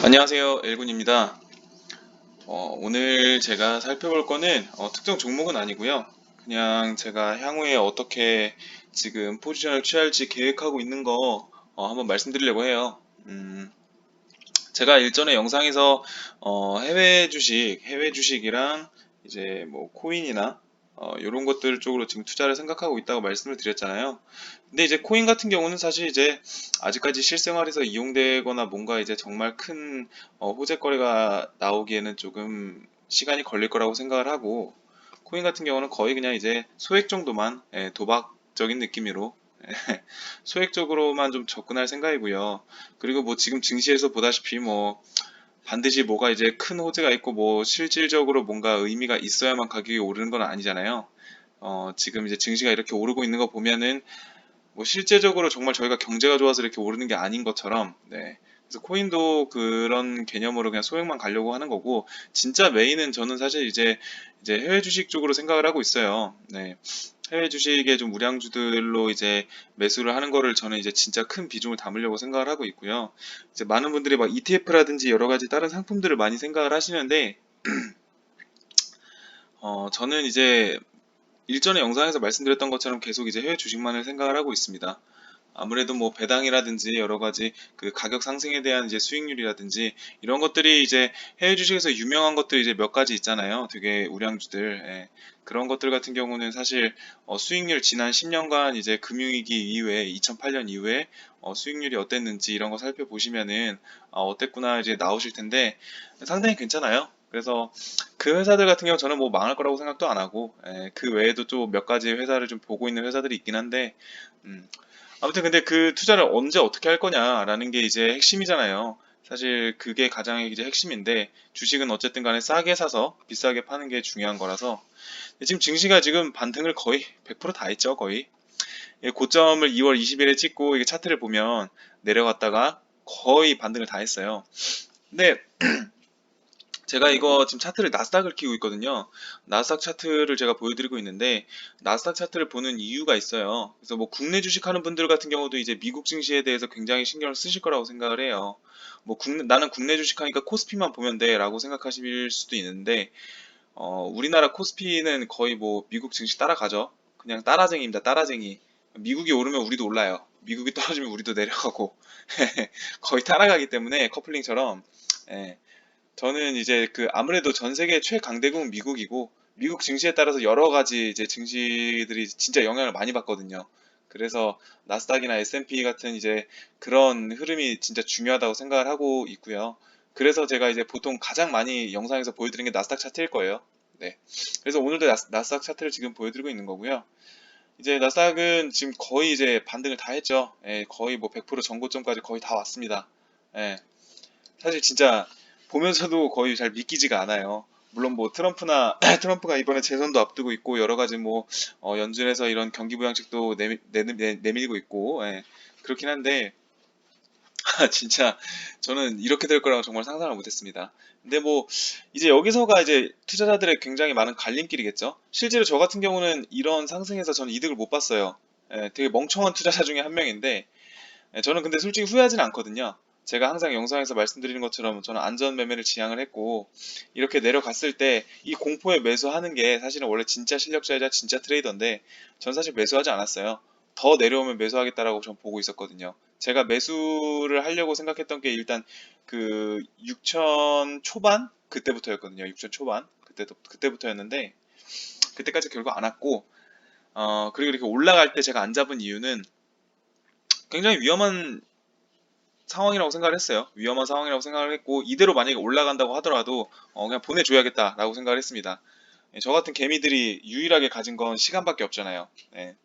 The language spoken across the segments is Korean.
안녕하세요. 엘군입니다. 어, 오늘 제가 살펴볼 거는 어, 특정 종목은 아니고요. 그냥 제가 향후에 어떻게 지금 포지션을 취할지 계획하고 있는 거 어, 한번 말씀드리려고 해요. 음, 제가 일전에 영상에서 어, 해외 주식 해외 주식이랑 이제 뭐 코인이나 어, 이런 것들 쪽으로 지금 투자를 생각하고 있다고 말씀을 드렸잖아요. 근데 이제 코인 같은 경우는 사실 이제 아직까지 실생활에서 이용되거나 뭔가 이제 정말 큰 어, 호재 거래가 나오기에는 조금 시간이 걸릴 거라고 생각을 하고 코인 같은 경우는 거의 그냥 이제 소액 정도만 예, 도박적인 느낌으로 예, 소액적으로만 좀 접근할 생각이고요. 그리고 뭐 지금 증시에서 보다시피 뭐 반드시 뭐가 이제 큰 호재가 있고 뭐 실질적으로 뭔가 의미가 있어야만 가격이 오르는 건 아니잖아요. 어, 지금 이제 증시가 이렇게 오르고 있는 거 보면은 뭐 실제적으로 정말 저희가 경제가 좋아서 이렇게 오르는 게 아닌 것처럼 네. 그래서 코인도 그런 개념으로 그냥 소액만 가려고 하는 거고 진짜 메인은 저는 사실 이제 이제 해외 주식 쪽으로 생각을 하고 있어요. 네. 해외 주식의 좀 우량주들로 이제 매수를 하는 거를 저는 이제 진짜 큰 비중을 담으려고 생각을 하고 있고요. 이제 많은 분들이 막 ETF라든지 여러 가지 다른 상품들을 많이 생각을 하시는데 어, 저는 이제 일전에 영상에서 말씀드렸던 것처럼 계속 이제 해외 주식만을 생각을 하고 있습니다. 아무래도 뭐 배당이라든지 여러 가지 그 가격 상승에 대한 이제 수익률이라든지 이런 것들이 이제 해외 주식에서 유명한 것들이 이제 몇 가지 있잖아요. 되게 우량주들. 예. 그런 것들 같은 경우는 사실 어, 수익률 지난 10년간 이제 금융위기 이후에 2008년 이후에 어, 수익률이 어땠는지 이런 거 살펴보시면은 어, 어땠구나 이제 나오실 텐데 상당히 괜찮아요. 그래서 그 회사들 같은 경우 저는 뭐 망할 거라고 생각도 안 하고 예, 그 외에도 또몇 가지 회사를 좀 보고 있는 회사들이 있긴 한데 음, 아무튼 근데 그 투자를 언제 어떻게 할 거냐라는 게 이제 핵심이잖아요. 사실 그게 가장 이제 핵심인데 주식은 어쨌든 간에 싸게 사서 비싸게 파는 게 중요한 거라서 지금 증시가 지금 반등을 거의 100%다 했죠 거의 예, 고점을 2월 20일에 찍고 이게 차트를 보면 내려갔다가 거의 반등을 다 했어요. 근데 제가 이거 지금 차트를 나스닥을 키우고 있거든요. 나스닥 차트를 제가 보여드리고 있는데 나스닥 차트를 보는 이유가 있어요. 그래서 뭐 국내 주식하는 분들 같은 경우도 이제 미국 증시에 대해서 굉장히 신경을 쓰실 거라고 생각을 해요. 뭐 국내, 나는 국내 주식하니까 코스피만 보면 돼라고 생각하실 수도 있는데 어, 우리나라 코스피는 거의 뭐 미국 증시 따라가죠. 그냥 따라쟁이입니다. 따라쟁이. 미국이 오르면 우리도 올라요. 미국이 떨어지면 우리도 내려가고 거의 따라가기 때문에 커플링처럼 예. 저는 이제 그 아무래도 전 세계 최강대국은 미국이고 미국 증시에 따라서 여러 가지 이제 증시들이 진짜 영향을 많이 받거든요. 그래서 나스닥이나 S&P 같은 이제 그런 흐름이 진짜 중요하다고 생각을 하고 있고요. 그래서 제가 이제 보통 가장 많이 영상에서 보여드리는 게 나스닥 차트일 거예요. 네. 그래서 오늘도 나스, 나스닥 차트를 지금 보여드리고 있는 거고요. 이제 나스닥은 지금 거의 이제 반등을 다 했죠. 예, 거의 뭐 100% 전고점까지 거의 다 왔습니다. 예. 사실 진짜 보면서도 거의 잘 믿기지가 않아요. 물론 뭐 트럼프나 트럼프가 이번에 재선도 앞두고 있고 여러 가지 뭐 어, 연준에서 이런 경기 부양책도 내, 내, 내, 내밀고 있고 예, 그렇긴 한데 진짜 저는 이렇게 될 거라고 정말 상상을 못했습니다. 근데 뭐 이제 여기서가 이제 투자자들의 굉장히 많은 갈림길이겠죠. 실제로 저 같은 경우는 이런 상승에서 저는 이득을 못 봤어요. 예, 되게 멍청한 투자자 중에 한 명인데 예, 저는 근데 솔직히 후회하지는 않거든요. 제가 항상 영상에서 말씀드리는 것처럼 저는 안전 매매를 지향을 했고 이렇게 내려갔을 때 이 공포에 매수하는 게 사실은 원래 진짜 실력자이자 진짜 트레이더인데 전 사실 매수하지 않았어요. 더 내려오면 매수하겠다라고 전 보고 있었거든요. 제가 매수를 하려고 생각했던 게 일단 그 6천 초반 그때부터였거든요. 6천 초반 그때도 그때부터였는데 그때까지 결국 안 왔고 어 그리고 이렇게 올라갈 때 제가 안 잡은 이유는 굉장히 위험한 상황이라고 생각을 했어요. 위험한 상황이라고 생각을 했고 이대로 만약에 올라간다고 하더라도 어, 그냥 보내줘야겠다라고 생각을 했습니다. 예, 저 같은 개미들이 유일하게 가진 건 시간밖에 없잖아요. 예.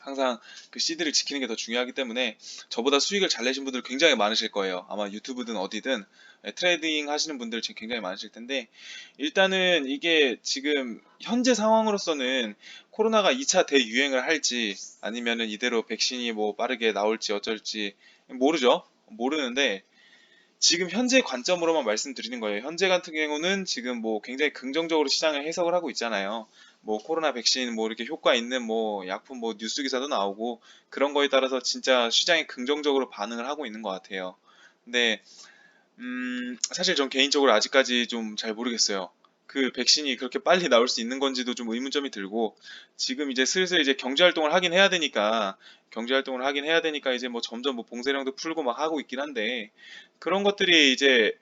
항상 그 시드를 지키는 게 더 중요하기 때문에 저보다 수익을 잘 내신 분들 굉장히 많으실 거예요. 아마 유튜브든 어디든 예, 트레이딩 하시는 분들 지금 굉장히 많으실 텐데 일단은 이게 지금 현재 상황으로서는 코로나가 2차 대유행을 할지 아니면은 이대로 백신이 뭐 빠르게 나올지 어쩔지 모르죠. 모르는데 지금 현재 관점으로만 말씀드리는 거예요. 현재 같은 경우는 지금 뭐 굉장히 긍정적으로 시장을 해석을 하고 있잖아요. 뭐 코로나 백신 뭐 이렇게 효과 있는 뭐 약품 뭐 뉴스 기사도 나오고 그런 거에 따라서 진짜 시장이 긍정적으로 반응을 하고 있는 것 같아요. 근데 음, 사실 전 개인적으로 아직까지 좀 잘 모르겠어요. 그 백신이 그렇게 빨리 나올 수 있는 건지도 좀 의문점이 들고 지금 이제 슬슬 이제 경제 활동을 하긴 해야 되니까 경제 활동을 하긴 해야 되니까 이제 뭐 점점 뭐 봉쇄령도 풀고 막 하고 있긴 한데 그런 것들이 이제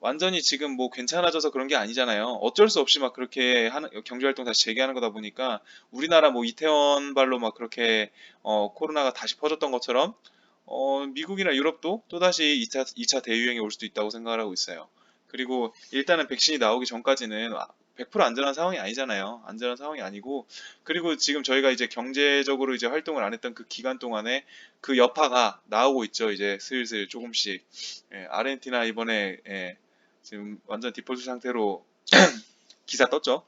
완전히 지금 뭐 괜찮아져서 그런 게 아니잖아요. 어쩔 수 없이 막 그렇게 하는 경제 활동 다시 재개하는 거다 보니까 우리나라 뭐 이태원 발로 막 그렇게 어 코로나가 다시 퍼졌던 것처럼 어 미국이나 유럽도 또다시 2차 2차 대유행이 올 수도 있다고 생각을 하고 있어요. 그리고 일단은 백신이 나오기 전까지는 100% 안전한 상황이 아니잖아요. 안전한 상황이 아니고 그리고 지금 저희가 이제 경제적으로 이제 활동을 안 했던 그 기간 동안에 그 여파가 나오고 있죠. 이제 슬슬 조금씩 예, 아르헨티나 이번에 예, 지금 완전 디폴트 상태로 기사 떴죠.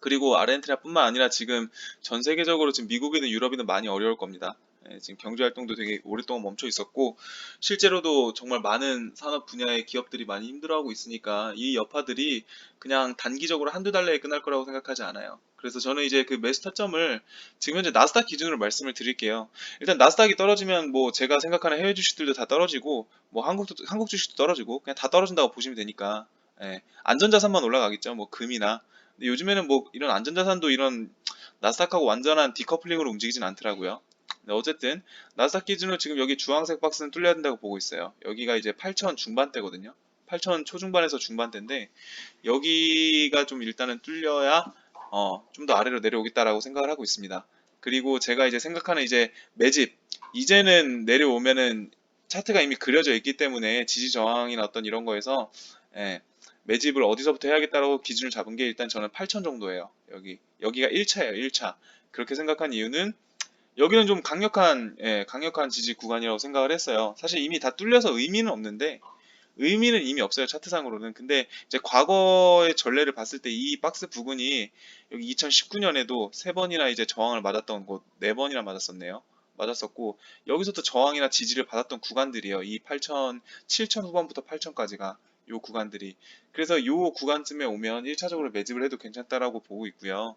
그리고 아르헨티나뿐만 아니라 지금 전 세계적으로 지금 미국이든 유럽이든 많이 어려울 겁니다. 예, 지금 경제 활동도 되게 오랫동안 멈춰 있었고 실제로도 정말 많은 산업 분야의 기업들이 많이 힘들어하고 있으니까 이 여파들이 그냥 단기적으로 한두 달 내에 끝날 거라고 생각하지 않아요. 그래서 저는 이제 그 매수 타점을 지금 현재 나스닥 기준으로 말씀을 드릴게요. 일단 나스닥이 떨어지면 뭐 제가 생각하는 해외 주식들도 다 떨어지고 뭐 한국도 한국 주식도 떨어지고 그냥 다 떨어진다고 보시면 되니까 예, 안전자산만 올라가겠죠. 뭐 금이나 근데 요즘에는 뭐 이런 안전자산도 이런 나스닥하고 완전한 디커플링으로 움직이진 않더라고요. 네, 어쨌든 나스닥 기준으로 지금 여기 주황색 박스는 뚫려야 된다고 보고 있어요. 여기가 이제 8,000 중반대거든요. 8,000 초중반에서 중반대인데 여기가 좀 일단은 뚫려야 어, 좀 더 아래로 내려오겠다라고 생각을 하고 있습니다. 그리고 제가 이제 생각하는 이제 매집 이제는 내려오면은 차트가 이미 그려져 있기 때문에 지지 저항이나 어떤 이런 거에서 예, 매집을 어디서부터 해야겠다라고 기준을 잡은 게 일단 저는 8,000 정도예요. 여기 여기가 1차예요. 1차. 그렇게 생각한 이유는 여기는 좀 강력한 예, 강력한 지지 구간이라고 생각을 했어요. 사실 이미 다 뚫려서 의미는 없는데 의미는 이미 없어요 차트상으로는. 근데 이제 과거의 전례를 봤을 때 이 박스 부근이 여기 2019년에도 세 번이나 이제 저항을 맞았던 곳, 네 번이나 맞았었네요. 맞았었고 여기서부터 저항이나 지지를 받았던 구간들이에요. 이 8천, 7천 후반부터 8천까지가 요 구간들이. 그래서 요 구간쯤에 오면 1차적으로 매집을 해도 괜찮다라고 보고 있고요.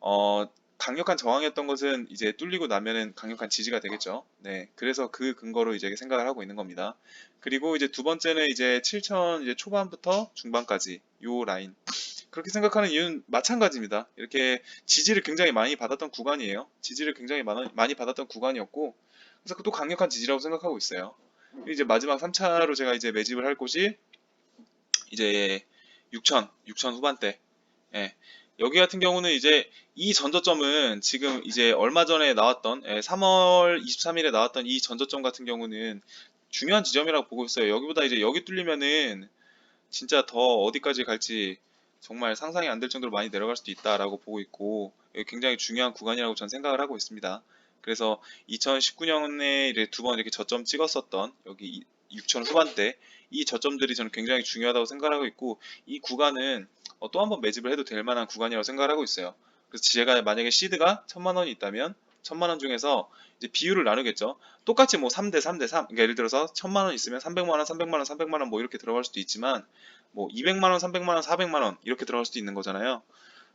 어, 강력한 저항이었던 것은 이제 뚫리고 나면은 강력한 지지가 되겠죠. 네. 그래서 그 근거로 이제 생각을 하고 있는 겁니다. 그리고 이제 두 번째는 이제 7천 이제 초반부터 중반까지 요 라인. 그렇게 생각하는 이유는 마찬가지입니다. 이렇게 지지를 굉장히 많이 받았던 구간이에요. 지지를 굉장히 많이 받았던 구간이었고, 그래서 그것도 강력한 지지라고 생각하고 있어요. 이제 마지막 3차로 제가 이제 매집을 할 곳이 이제 6천, 6천 후반대. 예. 여기 같은 경우는 이제 이 전저점은 지금 이제 얼마 전에 나왔던 3월 23일에 나왔던 이 전저점 같은 경우는 중요한 지점이라고 보고 있어요. 여기보다 이제 여기 뚫리면은 진짜 더 어디까지 갈지 정말 상상이 안 될 정도로 많이 내려갈 수도 있다라고 보고 있고 굉장히 중요한 구간이라고 저는 생각을 하고 있습니다. 그래서 2019년에 두 번 이렇게 저점 찍었었던 여기 6천 후반대 이 저점들이 저는 굉장히 중요하다고 생각하고 있고 이 구간은 어, 또 한 번 매집을 해도 될 만한 구간이라고 생각을 하고 있어요. 그래서 제가 만약에 시드가 천만 원이 있다면 천만 원 중에서 이제 비율을 나누겠죠. 똑같이 뭐 3대 3대 3. 그러니까 예를 들어서 천만 원 있으면 300만 원, 300만 원, 300만 원 뭐 이렇게 들어갈 수도 있지만 뭐 200만 원, 300만 원, 400만 원 이렇게 들어갈 수도 있는 거잖아요.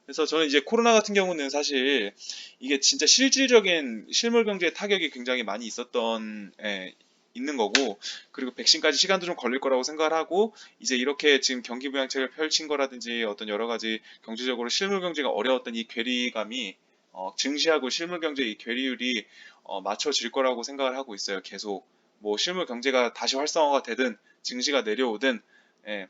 그래서 저는 이제 코로나 같은 경우는 사실 이게 진짜 실질적인 실물 경제에 타격이 굉장히 많이 있었던 예, 있는 거고 그리고 백신까지 시간도 좀 걸릴 거라고 생각을 하고 이제 이렇게 지금 경기 부양책을 펼친 거라든지 어떤 여러 가지 경제적으로 실물 경제가 어려웠던 이 괴리감이 어, 증시하고 실물 경제의 괴리율이 어, 맞춰질 거라고 생각을 하고 있어요. 계속 뭐 실물 경제가 다시 활성화가 되든 증시가 내려오든 예,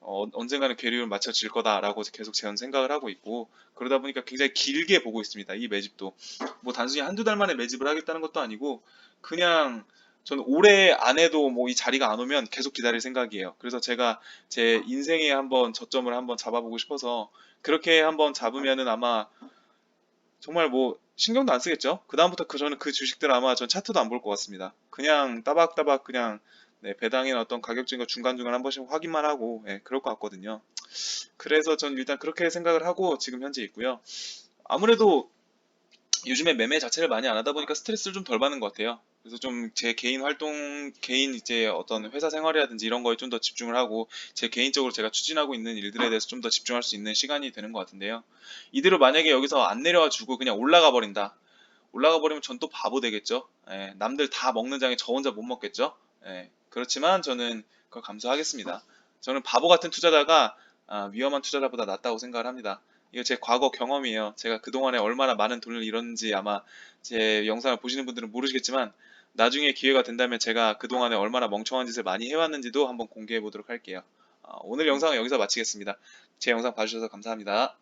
어, 언젠가는 괴리율 맞춰질 거다라고 계속 제가 생각을 하고 있고 그러다 보니까 굉장히 길게 보고 있습니다. 이 매집도 뭐 단순히 한두 달 만에 매집을 하겠다는 것도 아니고 그냥 저는 올해 안에도 뭐 이 자리가 안 오면 계속 기다릴 생각이에요. 그래서 제가 제 인생에 한번 저점을 한번 잡아보고 싶어서 그렇게 한번 잡으면은 아마 정말 뭐 신경도 안 쓰겠죠. 그 다음부터 그 저는 그 주식들 아마 전 차트도 안 볼 것 같습니다. 그냥 따박따박 그냥 네, 배당이나 어떤 거 중간중간 한 번씩 확인만 하고 예, 그럴 것 같거든요. 그래서 전 일단 그렇게 생각을 하고 지금 현재 있고요. 아무래도 요즘에 매매 자체를 많이 안 하다 보니까 스트레스를 좀 덜 받는 것 같아요. 그래서 좀 제 개인 활동, 개인 이제 어떤 회사 생활이라든지 이런 거에 좀 더 집중을 하고 제 개인적으로 제가 추진하고 있는 일들에 대해서 좀 더 집중할 수 있는 시간이 되는 것 같은데요. 이대로 만약에 여기서 안 내려와 주고 그냥 올라가 버린다. 올라가 버리면 전 또 바보 되겠죠. 예, 남들 다 먹는 장에 저 혼자 못 먹겠죠. 예, 그렇지만 저는 그걸 감수하겠습니다. 저는 바보 같은 투자자가 아, 위험한 투자자보다 낫다고 생각을 합니다. 이거 제 과거 경험이에요. 제가 그동안에 얼마나 많은 돈을 잃었는지 아마 제 영상을 보시는 분들은 모르시겠지만 나중에 기회가 된다면 제가 그동안에 얼마나 멍청한 짓을 많이 해왔는지도 한번 공개해 보도록 할게요. 아, 오늘 영상은 여기서 마치겠습니다. 제 영상 봐주셔서 감사합니다.